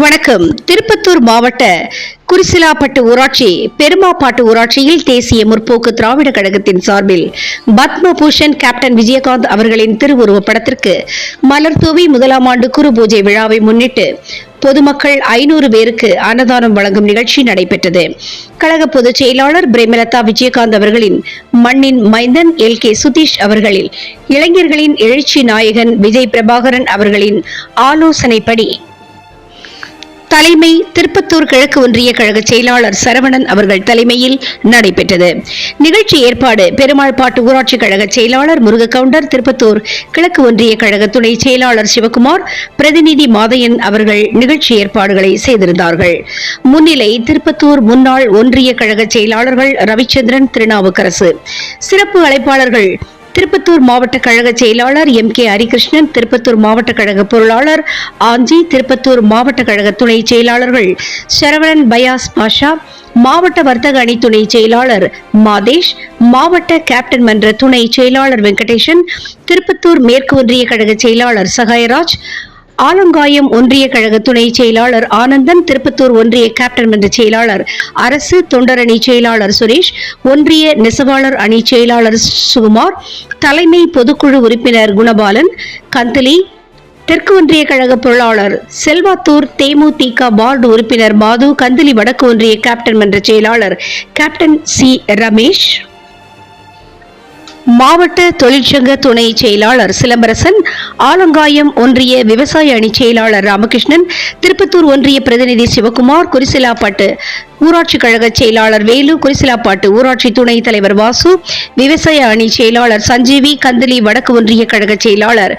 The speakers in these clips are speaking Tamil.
வணக்கம். திருப்பத்தூர் மாவட்ட குரிசிலாப்பட்டு ஊராட்சி பெருமாப்பாட்டு ஊராட்சியில் தேசிய முற்போக்கு திராவிட கழகத்தின் சார்பில் பத்ம பூஷன் கேப்டன் விஜயகாந்த் அவர்களின் திருவுருவப் படத்திற்கு மலர்தூவி முதலாம் ஆண்டு குரு பூஜை விழாவை முன்னிட்டு பொதுமக்கள் ஐநூறு பேருக்கு அன்னதானம் வழங்கும் நிகழ்ச்சி நடைபெற்றது. கழக பொதுச் செயலாளர் பிரேமலதா விஜயகாந்த் அவர்களின் மண்ணின் மைந்தன் எல். கே. சுதீஷ் அவர்களில் இளைஞர்களின் எழுச்சி நாயகன் விஜய் பிரபாகரன் அவர்களின் ஆலோசனைப்படி தலைமை திருப்பத்தூர் கிழக்கு ஒன்றிய கழக செயலாளர் சரவணன் அவர்கள் தலைமையில் நடைபெற்றது. நிகழ்ச்சி ஏற்பாடு பெருமாள்பாட்டு ஊராட்சி கழக செயலாளர் முருகக்கவுண்டர் திருப்பத்தூர் கிழக்கு ஒன்றிய கழக துணை செயலாளர் சிவகுமார் பிரதிநிதி மாதையன் அவர்கள் நிகழ்ச்சி ஏற்பாடுகளை செய்திருந்தார்கள். முன்னிலை திருப்பத்தூர் முன்னாள் ஒன்றிய கழக செயலாளர்கள் ரவிச்சந்திரன் திருநாவுக்கரசு. சிறப்பு அழைப்பாளர்கள் திருப்பத்தூர் மாவட்ட கழக செயலாளர் எம் கே ஹரிகிருஷ்ணன் திருப்பத்தூர் மாவட்ட கழக பொருளாளர் ஆஞ்சி திருப்பத்தூர் மாவட்ட கழக துணை செயலாளர்கள் சரவணன் பயாஸ் பாஷா மாவட்ட வர்த்தக அணி துணை செயலாளர் மாதேஷ் மாவட்ட கேப்டன் மன்ற துணை செயலாளர் வெங்கடேசன் திருப்பத்தூர் மேற்கு ஒன்றிய கழக செயலாளர் சகாயராஜ் ஆலங்காயம் ஒன்றிய கழக துணை செயலாளர் ஆனந்தன் திருப்பத்தூர் ஒன்றிய கேப்டன் மன்ற செயலாளர் அரசு தொண்டரணி செயலாளர் சுரேஷ் ஒன்றிய நெசவாளர் அணி செயலாளர் சுகுமார் தலைமை பொதுக்குழு உறுப்பினர் குணபாலன் கந்தலி தெற்கு ஒன்றிய கழக பொருளாளர் செல்வாத்தூர் தேமுதிக வார்டு உறுப்பினர் மாது கந்தலி வடக்கு ஒன்றிய கேப்டன் மன்ற செயலாளர் கேப்டன் சி ரமேஷ். மாவட்ட தொழிற்சங்க துணை செயலாளர் சிலம்பரசன் ஆலங்காயம் ஒன்றிய விவசாய அணி செயலாளர் ராமகிருஷ்ணன் திருப்பத்தூர் ஒன்றிய பிரதிநிதி சிவகுமார் குரிசிலாப்பட்டு ஊராட்சி கழக செயலாளர் வேலு குரிசிலாப்பாட்டு ஊராட்சி துணைத் தலைவர் வாசு விவசாய அணி செயலாளர் சஞ்சீவி கந்தலி வடக்கு ஒன்றிய கழக செயலாளர்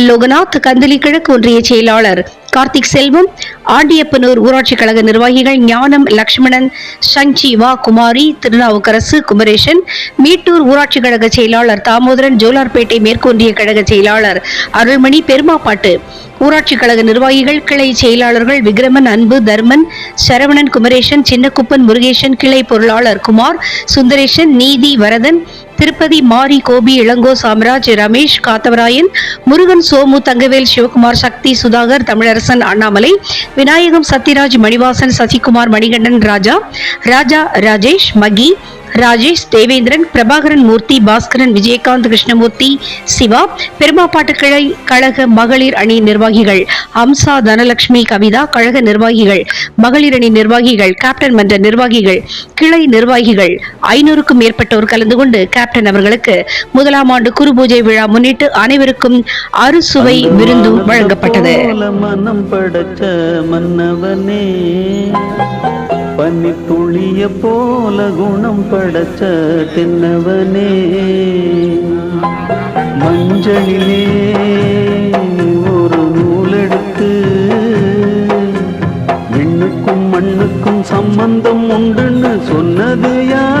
லோகநாத் கந்தலி கிழக்கு ஒன்றிய செயலாளர் கார்த்திக் செல்வம் ஆண்டியப்பனூர் ஊராட்சி கழக நிர்வாகிகள் ஞானம் லக்ஷ்மணன் சஞ்சீவா குமாரி திருநாவுக்கரசு குமரேசன் மீட்டூர் ஊராட்சி கழக செயலாளர் தாமோதரன் ஜோலார்பேட்டை மேற்கொன்றிய கழக செயலாளர் அருள்மணி பெருமாப்பாட்டு ஊராட்சி கழக நிர்வாகிகள் கிளை செயலாளர்கள் விக்ரமன் அன்பு தர்மன் சரவணன் குமரேசன் சின்னக்குப்பன் முருகேசன் கிளை பொருளாளர் குமார் சுந்தரேசன் நீதி வரதன் திருப்பதி மாரி கோபி இளங்கோ சாம்ராஜ் ரமேஷ் காத்தவராயன் முருகன் சோமு தங்கவேல் சிவகுமார் சக்தி சுதாகர் தமிழரசன் அண்ணாமலை விநாயகம் சத்யராஜ் மணிவாசன் சசிகுமார் மணிகண்டன் ராஜா ராஜா ராஜேஷ் மகி ராஜேஷ் தேவேந்திரன் பிரபாகரன் மூர்த்தி பாஸ்கரன் விஜயகாந்த் கிருஷ்ணமூர்த்தி சிவா பெருமாப்பாட்டு கிளை கழக மகளிர் அணி நிர்வாகிகள் அம்சா தனலட்சுமி கவிதா கழக நிர்வாகிகள் மகளிர் அணி நிர்வாகிகள் கேப்டன் மன்ற நிர்வாகிகள் கிளை நிர்வாகிகள் ஐநூறுக்கும் மேற்பட்டோர் கலந்து கொண்டு கேப்டன் அவர்களுக்கு முதலாம் ஆண்டு குரு பூஜை விழா முன்னிட்டு அனைவருக்கும் அறுசுவை விருந்தும் வழங்கப்பட்டது. மனம் படைச்ச மன்னவனே. துளிய போல குணம் படைச்ச தென்னவனே. மஞ்சளிலே ஒரு நூலெடுத்து விண்ணுக்கும் மண்ணுக்கும் சம்பந்தம் உண்டுன்னு சொன்னது யார்?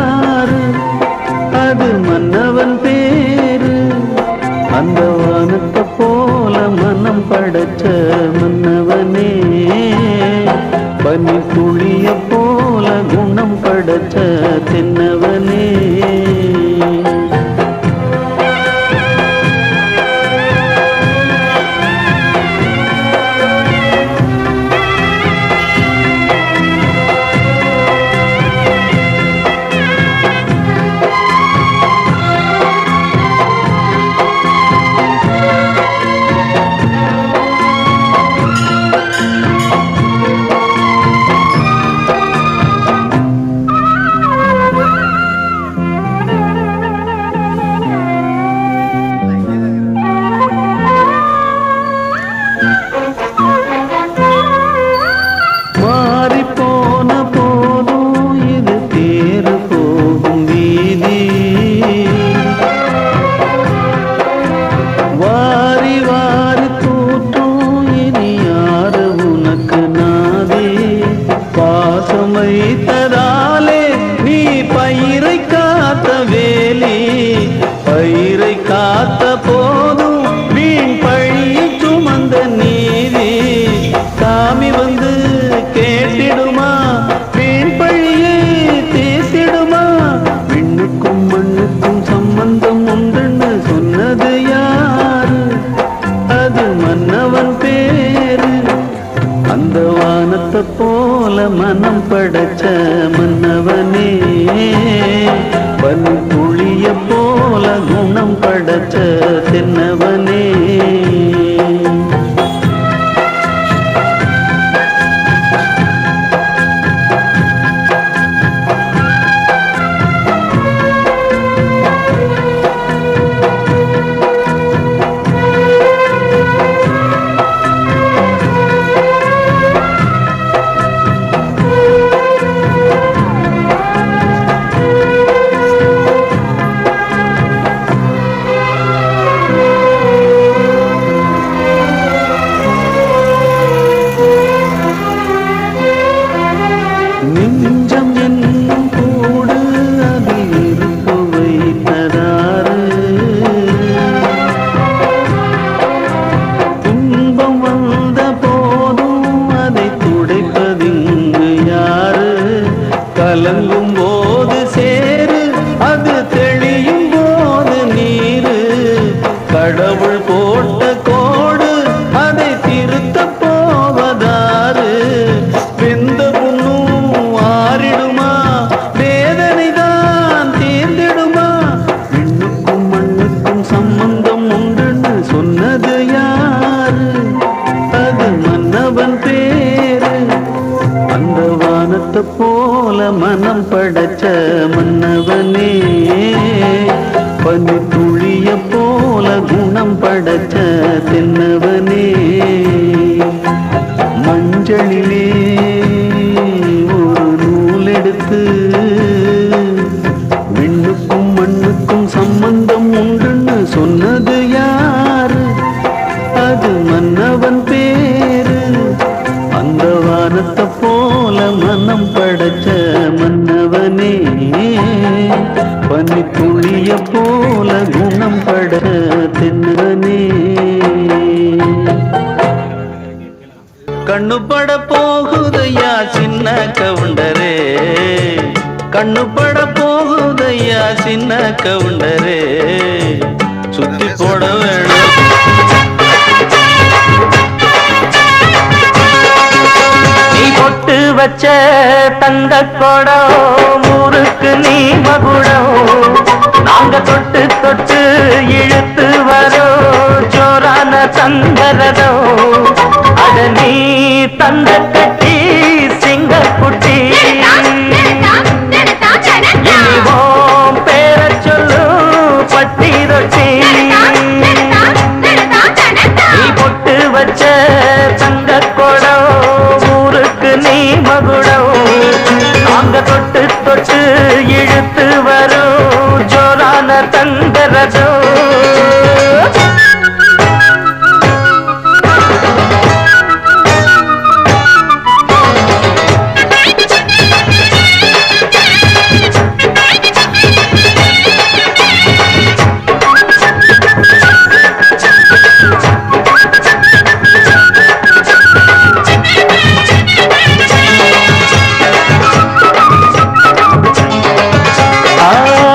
படைச்ச தின்னவ நாங்க தொட்டு தொட்டு இழுத்து வரோ? ஜோரான சந்தரதோ அட நீ தந்த கட்டி சிங்கக்குட்டி இனிவோம் பேர சொல்லு பட்டி தொட்டி. நீ பொட்டு வச்ச தங்க கொடோ ஊருக்கு நீ மகுடோ. நாங்க தொட்டு தொட்டு இழுத்து வரோ? తందరదో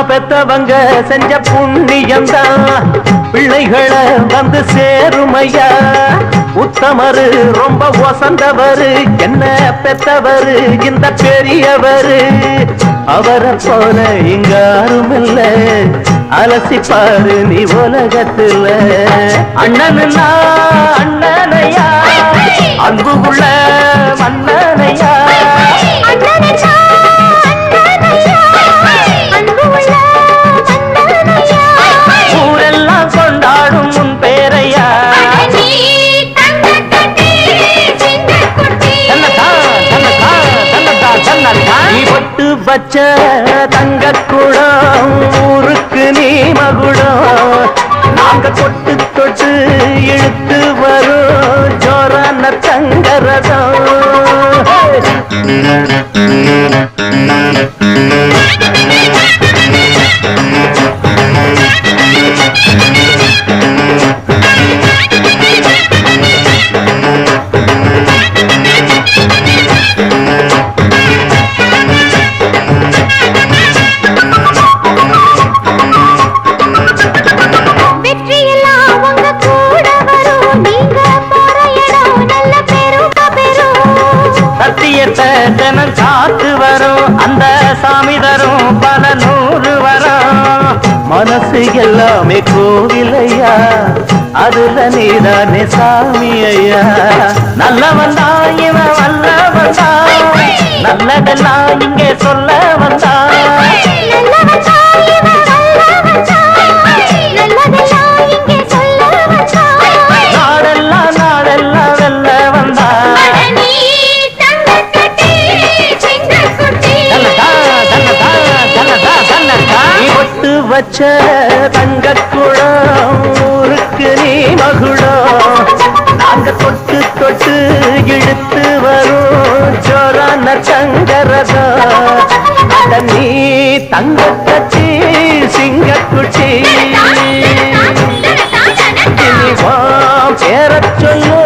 பெத்தவங்க செஞ்ச புண்ணியம் தான் பிள்ளைகளை வந்து சேருமையா? உத்தமரு ரொம்ப வசந்தவர். என்ன பெத்தவரு? இந்த பெரியவரு. அவரை போல இங்க யாருமில்ல அலசி பாரு நீ உலகத்துல. அண்ணனுனா அண்ணனையா? அன்புக்குள்ள மன்னனையா? Música சத்தியத்தை தினம் காத்து வரும். அந்த சாமி தரும் பல நூறு வரும். மனசு எல்லாமே கோவிலையா? அதுல நீதானே சாமி ஐயா நல்ல வந்தா இவன் வல்ல வந்தா நல்லதெல்லாம் இங்கே சொல்ல வந்தா நல்ல வந்தா இவன் வல்ல வந்தா நாடெல்லாம் வச்ச தங்க ஊருக்கு நீ மகுடம். நாங்க தொட்டு தொட்டு இழுத்து வரும் ஜோரான சங்கரதம். அட நீ தங்க கட்சி சிங்கக்குச்சி பேரச் சொல்லு